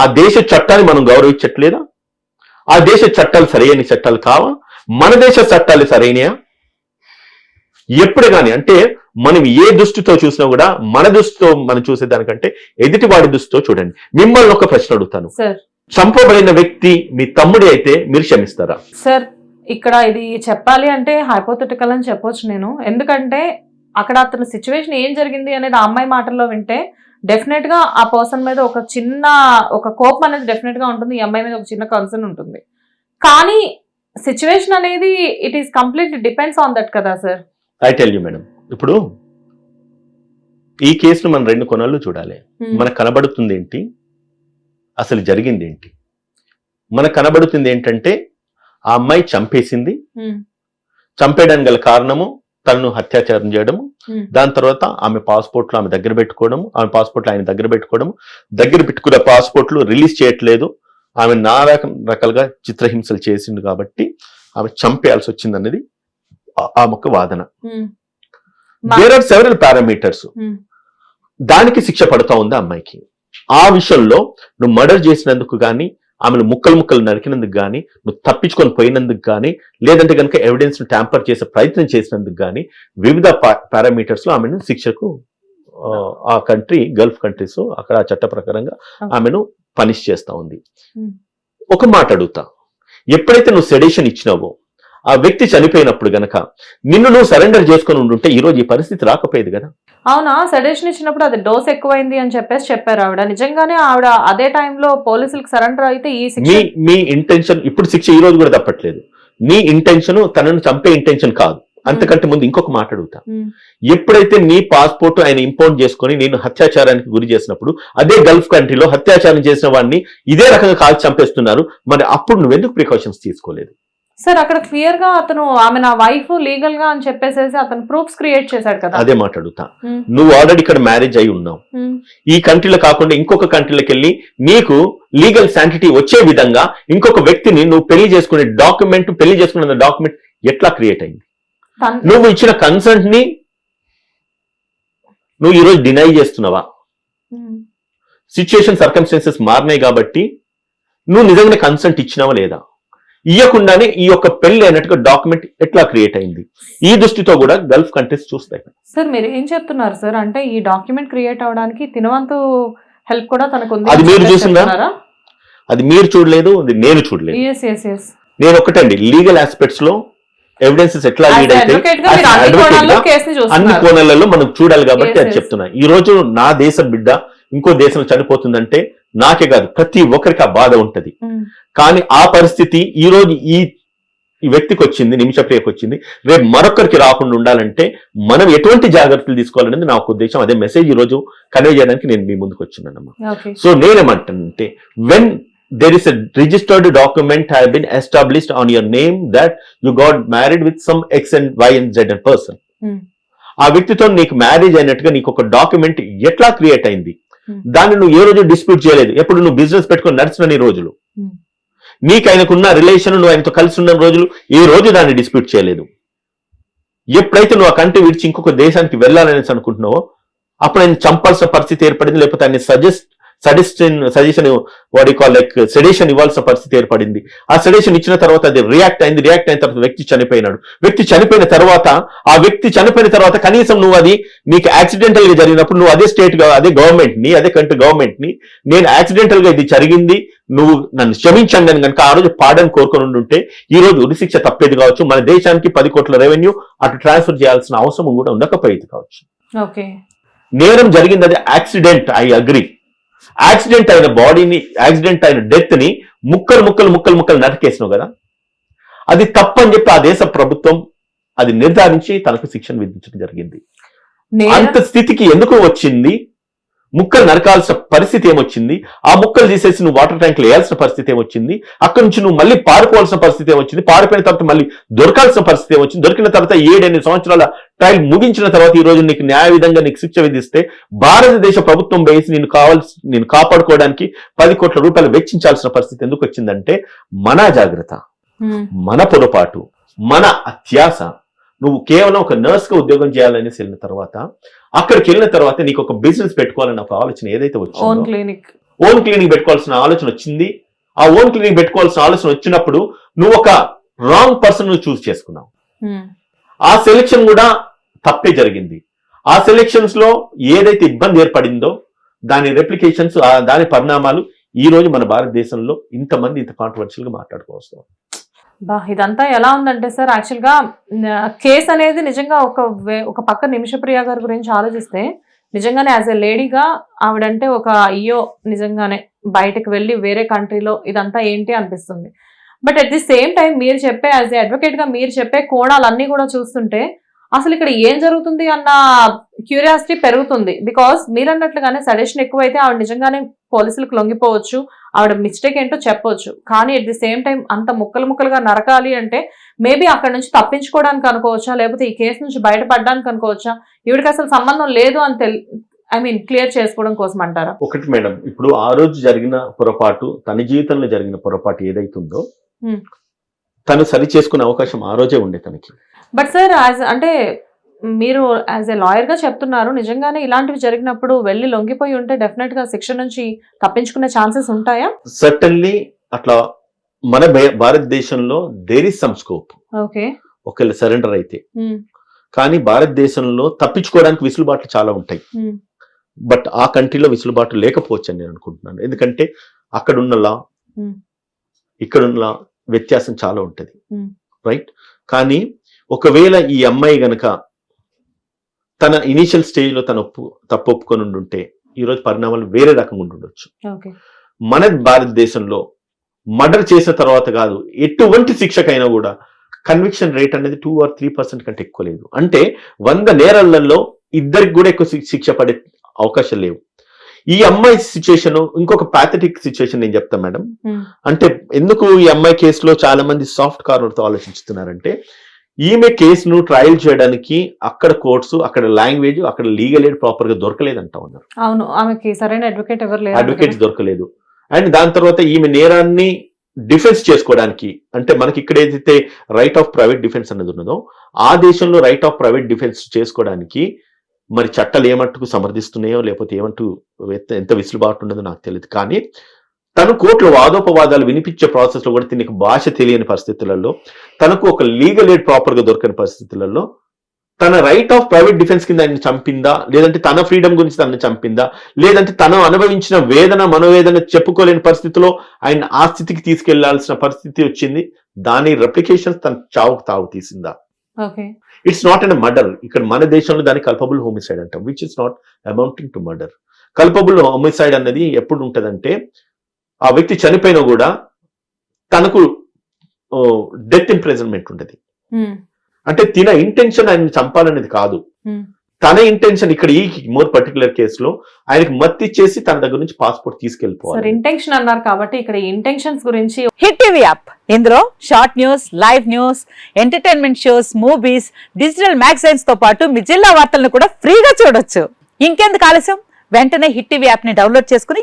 ఆ దేశ చట్టాన్ని మనం గౌరవించట్లేదా? ఆ దేశ చట్టాలు సరైన చట్టాలు కావా? మన దేశ చట్టాలు సరైనయా? ఎప్పుడు కానీ అంటే మనం ఏ దృష్టితో చూసినా కూడా మన దృష్టితో మనం చూసేదానికంటే ఎదుటి వాడి దృష్టితో చూడండి. మిమ్మల్ని ఒక ప్రశ్న అడుగుతాను. సార్. చంపబడిన వ్యక్తి మీ తమ్ముడి అయితే మీరు క్షమిస్తారా? సార్ ఇక్కడ ఇది చెప్పాలి అంటే హైపోథెటికల్ అని చెప్పొచ్చు నేను. ఎందుకంటే అక్కడ అతని సిచ్యువేషన్ ఏం జరిగింది అనేది ఆ అమ్మాయి మాటల్లో వింటే డెఫినెట్గా ఆ పర్సన్ మీద ఒక చిన్న ఒక కోపం అనేది డెఫినెట్గా ఉంటుంది. ఈ అమ్మాయి మీద ఒక చిన్న కన్సర్న్ ఉంటుంది. కానీ సిచ్యువేషన్ అనేది it is complete depends on that కదా sir I tell you madam ఇప్పుడు ఈ కేసును మనం రెండు కొనాళ్ళు చూడాలి. మనకు కనబడుతుంది ఏంటి? అసలు జరిగింది ఏంటి? మనకు కనబడుతుంది ఏంటంటే ఆ అమ్మాయి చంపేసింది. చంపేయడానికి గల కారణము తనను హత్యాచారం చేయడము Hmm. దాని తర్వాత ఆమె పాస్పోర్ట్లు ఆమె దగ్గర పెట్టుకోవడం ఆమె పాస్పోర్ట్లు ఆయన దగ్గర పెట్టుకోవడం దగ్గర పెట్టుకున్న పాస్పోర్ట్లు రిలీజ్ చేయట్లేదు. ఆమె నానా రకాలుగా చిత్రహింసలు చేసిండు కాబట్టి ఆమె చంపేయాల్సి వచ్చింది అనేది ఆమె ఒక వాదన. దేర్ ఆర్ సెవెరల్ పారామీటర్స్ దానికి శిక్ష పడుతూ ఉంది అమ్మాయికి. ఆ విషయంలో నువ్వు మర్డర్ చేసినందుకు కానీ ఆమెను ముక్కలు ముక్కలు నరికినందుకు కానీ నువ్వు తప్పించుకొని పోయినందుకు కానీ లేదంటే కనుక ఎవిడెన్స్ను ట్యాంపర్ చేసే ప్రయత్నం చేసినందుకు కానీ వివిధ పారామీటర్స్లో ఆమెను శిక్షకు ఆ, కంట్రీ గల్ఫ్ కంట్రీస్ అక్కడ ఆ చట్ట ప్రకారంగా ఆమెను పనిష్ చేస్తా ఉంది. ఒక మాట అడుగుతా. ఎప్పుడైతే నువ్వు సెడేషన్ ఇచ్చినావో ఆ వ్యక్తి చనిపోయినప్పుడు గనక నిన్ను నువ్వు సరెండర్ చేసుకొని ఉండుంటే ఈ రోజు ఈ పరిస్థితి రాకపోయేది కదా? అవునా? సజెషన్ ఇచ్చినప్పుడు అది డోస్ ఎక్కువైంది అని చెప్పేసి చెప్పారు ఆవిడ. నిజంగానే ఆవిడ అదే టైంలో పోలీసులకు సరెండర్ అయితే ఈ శిక్ష మీ మీ ఇంటెన్షన్ ఇప్పుడు శిక్ష ఈ రోజు కూడా తప్పట్లేదు. నీ ఇంటెన్షన్ తనను చంపే ఇంటెన్షన్ కాదు. అంతకంటే ముందు ఇంకొక మాట అడుగుతా. ఎప్పుడైతే నీ పాస్పోర్ట్ ఆయన ఇంపోర్ట్ చేసుకొని నేను హత్యాచారానికి గురి చేసినప్పుడు అదే గల్ఫ్ కంట్రీలో హత్యాచారం చేసిన వాడిని ఇదే రకంగా కాల్చి చంపేస్తున్నారు. మరి అప్పుడు నువ్వెందుకు ప్రికాషన్స్ తీసుకోలేదు? సార్ అక్కడ క్లియర్గా అతను ఆమె నా వైఫ్ లీగల్గా అని చెప్పేసేసి అతను ప్రూఫ్స్ క్రియేట్ చేశాడు కదా. అదే మాట అడుగుతా ఉమ్, నువ్వు ఆల్రెడీ ఇక్కడ మ్యారేజ్ అయి ఉన్నావు. ఈ కంట్రీలో కాకుండా ఇంకొక కంట్రీలోకి వెళ్ళి నీకు లీగల్ శాంటిటీ వచ్చే విధంగా ఇంకొక వ్యక్తిని నువ్వు పెళ్ళి చేసుకునే డాక్యుమెంట్ పెళ్ళి చేసుకున్న డాక్యుమెంట్ ఎట్లా క్రియేట్ అయింది? నువ్వు ఇచ్చిన కన్సెంట్ని నువ్వు ఈరోజు డినై చేస్తున్నావా? సిచ్యుయేషన్ సర్కమ్స్టెన్సెస్ మారినాయి కాబట్టి నువ్వు నిజంగానే కన్సెంట్ ఇచ్చినావా లేదా? ఇవ్వకుండానే ఈ యొక్క పెళ్ళి అన్నట్టుగా డాక్యుమెంట్ ఎట్లా క్రియేట్ అయింది? ఈ దృష్టితో కూడా గల్ఫ్ కంట్రీస్ చూస్తాయి. సార్ మీరు ఏం చెప్తున్నారు సార్ అంటే ఈ డాక్యుమెంట్ క్రియేట్ అవడానికి తినవంతు హెల్ప్ కూడా తనకు అది మీరు చూసిందా? అది మీరు చూడలేదు నేను చూడలేదు. నేను ఒకటండి లీగల్ ఆస్పెక్ట్స్లో ఎవిడెన్సెస్ ఎట్లా లీడ్ అయితే అన్ని కోణాల్లో మనం చూడాలి కాబట్టి అది. చెప్తున్నా. ఈ రోజు నా దేశ బిడ్డ ఇంకో దేశం చనిపోతుందంటే నాకే కాదు ప్రతి ఒక్కరికి ఆ బాధ ఉంటది. కానీ ఆ పరిస్థితి ఈ రోజు ఈ ఈ వ్యక్తికి వచ్చింది నిమిషప్రియకు వచ్చింది. రేపు మరొకరికి రాకుండా ఉండాలంటే మనం ఎటువంటి జాగ్రత్తలు తీసుకోవాలనేది నా ఒక ఉద్దేశం. అదే మెసేజ్ ఈ రోజు కన్వే చేయడానికి నేను మీ ముందుకు వచ్చినానమ్మా. సో నేనేమంటానంటే when there is registered document have been established on your name that you got married with some X and Y and Z and person ఆ వ్యక్తితో నీకు మ్యారేజ్ అయినట్టుగా నీకు ఒక డాక్యుమెంట్ ఎట్లా క్రియేట్ అయింది. దాన్ని నువ్వు ఏ రోజు డిస్ప్యూట్ చేయలేదు. ఎప్పుడు నువ్వు బిజినెస్ పెట్టుకొని నడిచిన రోజులు. Hmm. నీకు ఆయనకున్న రిలేషన్ నువ్వు ఆయనతో కలిసి ఉన్న రోజులు ఏ రోజు దాన్ని డిస్ప్యూట్ చేయలేదు. ఎప్పుడైతే నువ్వు ఆ కంట్రీ విడిచి ఇంకొక దేశానికి వెళ్ళాలనేసి అనుకుంటున్నావో అప్పుడు ఆయన చంపాల్సిన పరిస్థితి ఏర్పడింది లేకపోతే ఆయన సజెస్ట్ సజెషన్ సజెషన్ వాడి కాల్ లైక్ సెడేషన్ ఇవ్వాల్సిన పరిస్థితి ఏర్పడింది. ఆ సెడేషన్ ఇచ్చిన తర్వాత అది రియాక్ట్ అయింది రియాక్ట్ అయిన తర్వాత వ్యక్తి చనిపోయినాడు. వ్యక్తి చనిపోయిన తర్వాత ఆ వ్యక్తి చనిపోయిన తర్వాత కనీసం నువ్వు అది నీకు యాక్సిడెంటల్గా జరిగినప్పుడు నువ్వు అదే స్టేట్ అదే గవర్నమెంట్ని అదే కంట్రీ గవర్నమెంట్ని నేను యాక్సిడెంటల్గా ఇది జరిగింది నువ్వు నన్ను క్షమించండి అని కనుక ఆ రోజు పాడని కోరుకొని ఉంటే ఈ రోజు ఉరిశిక్ష తప్పేది కావచ్చు. మన దేశానికి పది కోట్ల రెవెన్యూ అటు ట్రాన్స్ఫర్ చేయాల్సిన అవసరం కూడా ఉండకపోయేది కావచ్చు. నేరం జరిగింది అది యాక్సిడెంట్ ఐ అగ్రి యాక్సిడెంట్ అయిన బాడీని యాక్సిడెంట్ అయిన డెత్ని ముక్కలు ముక్కలు ముక్కలు ముక్కలు నరికేసినావు కదా? అది తప్పని చెప్పి ఆ దేశ ప్రభుత్వం అది నిర్ధారించి తనకు శిక్షణ విధించడం జరిగింది. అంత స్థితికి ఎందుకు వచ్చింది? ముక్కలు నరకాల్సిన పరిస్థితి ఏమొచ్చింది? ఆ ముక్కలు తీసేసి నువ్వు వాటర్ ట్యాంక్ వేయాల్సిన పరిస్థితి ఏమొచ్చింది? అక్కడి నుంచి నువ్వు మళ్ళీ పారిపోవాల్సిన పరిస్థితి ఏమొచ్చింది? పారిపోయిన తర్వాత మళ్ళీ దొరకాల్సిన పరిస్థితి ఏమొచ్చింది? దొరికిన తర్వాత ఏడెనిమిది సంవత్సరాల ట్రయల్ ముగించిన తర్వాత ఈ రోజు నీకు న్యాయ విధంగా నీకు శిక్ష విధిస్తే భారతదేశ ప్రభుత్వం వేసి నేను కావాల్సి నేను కాపాడుకోవడానికి పది కోట్ల రూపాయలు వెచ్చించాల్సిన పరిస్థితి ఎందుకు వచ్చిందంటే మన జాగ్రత్త మన పొరపాటు మన అత్యాస నువ్వు కేవలం ఒక నర్స్గా ఉద్యోగం చేయాలనేసి వెళ్ళిన తర్వాత అక్కడికి వెళ్ళిన తర్వాత నీకు ఒక బిజినెస్ పెట్టుకోవాలన్న ఒక ఆలోచన ఏదైతే ఓన్ వచ్చిందో క్లినిక్ ఓన్ క్లినిక్ పెట్టుకోవాల్సిన ఆలోచన వచ్చింది. ఆ ఓన్ క్లినిక్ పెట్టుకోవాల్సిన ఆలోచన వచ్చినప్పుడు నువ్వు ఒక రాంగ్ పర్సన్ నువ్వు చూస్ చేసుకున్నావు. ఉమ్, ఆ సెలెక్షన్ కూడా తప్పే జరిగింది. ఆ సెలెక్షన్స్లో ఏదైతే ఇబ్బంది ఏర్పడిందో దాని రెప్లికేషన్స్ దాని పరిణామాలు ఈ రోజు మన భారతదేశంలో ఇంతమంది ఇంత కాంట్రవర్షియల్గా మాట్లాడుకోవచ్చు బా ఇదంతా ఎలా ఉందంటే సార్ యాక్చువల్గా కేస్ కేసు అనేది నిజంగా ఒక ఒక పక్క నిమిషప్రియ గారి గురించి ఆలోచిస్తే నిజంగానే యాజ్ ఎ లేడీగా ఆవిడంటే ఒక అయ్యో నిజంగానే బయటకు వెళ్ళి వేరే కంట్రీలో ఇదంతా ఏంటి అనిపిస్తుంది. But at the same time మీరు చెప్పే యాజ్ ఎ అడ్వకేట్గా మీరు చెప్పే కోణాలన్నీ కూడా చూస్తుంటే అసలు ఇక్కడ ఏం జరుగుతుంది అన్న క్యూరియాసిటీ పెరుగుతుంది. బికాస్ మీరు అన్నట్లుగానే సజెషన్ ఎక్కువైతే ఆవిడ నిజంగానే పోలీసులకు లొంగిపోవచ్చు ఆవిడ మిస్టేక్ ఏంటో చెప్పొచ్చు. కానీ అట్ ది సేమ్ టైం అంత ముక్కలు ముక్కలుగా నరకాలి అంటే మేబీ అక్కడ నుంచి తప్పించుకోవడానికి అనుకోవచ్చా? లేకపోతే ఈ కేసు నుంచి బయటపడడానికి అనుకోవచ్చా? ఈవిడికి అసలు సంబంధం లేదు అని తెల్ ఐ మీన్ క్లియర్ చేసుకోవడం కోసం అంటారా? ఒకటి మేడం ఇప్పుడు ఆ రోజు జరిగిన పొరపాటు తన జీవితంలో జరిగిన పొరపాటు ఏదైతుందో. తను సరి చేసుకునే అవకాశం ఆ రోజే ఉండే తనకి. బట్ సార్ అంటే మీరు యాజ్ ఎ లాయర్గా చెప్తున్నారు నిజంగానే ఇలాంటివి జరిగినప్పుడు వెళ్ళి లొంగిపోయి ఉంటే డెఫినెట్గా శిక్ష నుంచి తప్పించుకునే ఛాన్సెస్ ఉంటాయా? సర్టన్లీ అట్లా మన భారతదేశంలో there is some scope okay. ఒకవేళ సరెండర్ అయితే. కానీ భారతదేశంలో తప్పించుకోవడానికి విసులుబాట్లు చాలా ఉంటాయి. బట్ ఆ కంట్రీలో విసులుబాటు లేకపోవచ్చు అని నేను అనుకుంటున్నాను. ఎందుకంటే అక్కడున్న లా Hmm. ఇక్కడున్న వ్యత్యాసం చాలా ఉంటది. Hmm. రైట్ కానీ ఒకవేళ ఈ అమ్మాయి గనక తన ఇనీషియల్ స్టేజ్లో తన ఒప్పు తప్పు ఒప్పుకొని ఉండుంటే ఈ రోజు పరిణామాలు వేరే రకంగా ఉండుండొచ్చు. మన భారతదేశంలో మర్డర్ చేసిన తర్వాత కాదు ఎటువంటి శిక్షకైనా కూడా కన్విక్షన్ రేట్ అనేది టూ ఆర్ త్రీ పర్సెంట్ కంటే ఎక్కువ లేదు. అంటే వంద నేరాలలో ఇద్దరికి కూడా ఎక్కువ శిక్ష పడే అవకాశం లేవు. ఈ అమ్మాయి సిచ్యుయేషన్ ఇంకొక పాథటిక్ సిచ్యుయేషన్ నేను చెప్తాను మేడం. అంటే ఎందుకు ఈ అమ్మాయి కేసులో చాలా మంది సాఫ్ట్ కార్నర్తో ఆలోచిస్తున్నారంటే ఈమె కేసును ట్రయల్ చేయడానికి అక్కడ కోర్ట్స్ అక్కడ లాంగ్వేజ్ అక్కడ లీగల్ ఎయిడ్ ప్రాపర్గా దొరకలేదంటా ఉన్నారు. అవును ఆమెకి సరైన అడ్వకేట్ ఎవరు అడ్వకేట్స్ దొరకలేదు. అండ్ దాని తర్వాత ఈమె నేరాన్ని డిఫెన్స్ చేసుకోవడానికి అంటే మనకి ఇక్కడ ఏదైతే రైట్ ఆఫ్ ప్రైవేట్ డిఫెన్స్ అన్నది ఉన్నదో ఆ దేశంలో రైట్ ఆఫ్ ప్రైవేట్ డిఫెన్స్ చేసుకోవడానికి మరి చట్టాలు ఏమట్టుకు సమర్థిస్తున్నాయో లేకపోతే ఏమంటూ ఎంత- ఎంత విసులుబాటు ఉన్నదో నాకు తెలియదు. కానీ తను కోర్టులో వాదోపవాదాలు వినిపించే ప్రాసెస్లో కూడా దీనికి భాష తెలియని పరిస్థితులలో తనకు ఒక లీగల్ ఎయిడ్ ప్రాపర్గా దొరకని పరిస్థితులలో తన రైట్ ఆఫ్ ప్రైవేట్ డిఫెన్స్ కింద ఆయన చంపిందా? లేదంటే తన ఫ్రీడమ్ గురించి తనని చంపిందా? లేదంటే తను అనుభవించిన వేదన మనోవేదన చెప్పుకోలేని పరిస్థితిలో ఆయన ఆ స్థితికి తీసుకెళ్ళాల్సిన పరిస్థితి వచ్చింది. దాని రెప్లికేషన్స్ తన చావుకు తావు తీసిందా? ఇట్స్ నాట్ అన్ మర్డర్ ఇక్కడ మన దేశంలో దాన్ని కల్పబుల్ హోమిసైడ్ అంటాం which is not amounting to murder culpable homicide అన్నది ఎప్పుడు ఉంటదంటే ఆ వ్యక్తి చనిపోయినా కూడా తనకు డెత్ ఇంప్రెజన్మెంట్ ఉంటది అంటే తిన ఇంటెన్షన్ ఆయన చంపాలనేది కాదు. తన ఇంటెన్షన్ ఇక్కడ ఈ మోర్ పర్టికులర్ కేసులో ఆయనకి మత్తి ఇచ్చేసి తన దగ్గర నుంచి పాస్పోర్ట్ సార్ తీసుకెళ్ళిపోవాలి ఇంటెన్షన్ అన్నారు కాబట్టి ఇక్కడ ఇంటెన్షన్స్ గురించి హిట్ టీవీ యాప్ ఇందులో short news live news entertainment shows movies digital మ్యాగజైన్స్తో పాటు మీ జిల్లా వార్తలను కూడా ఫ్రీగా చూడొచ్చు. ఇంకెందుకు ఆలస్యం? వెంటనే హిట్ టీవీ యాప్ని డౌన్లోడ్ చేసుకుని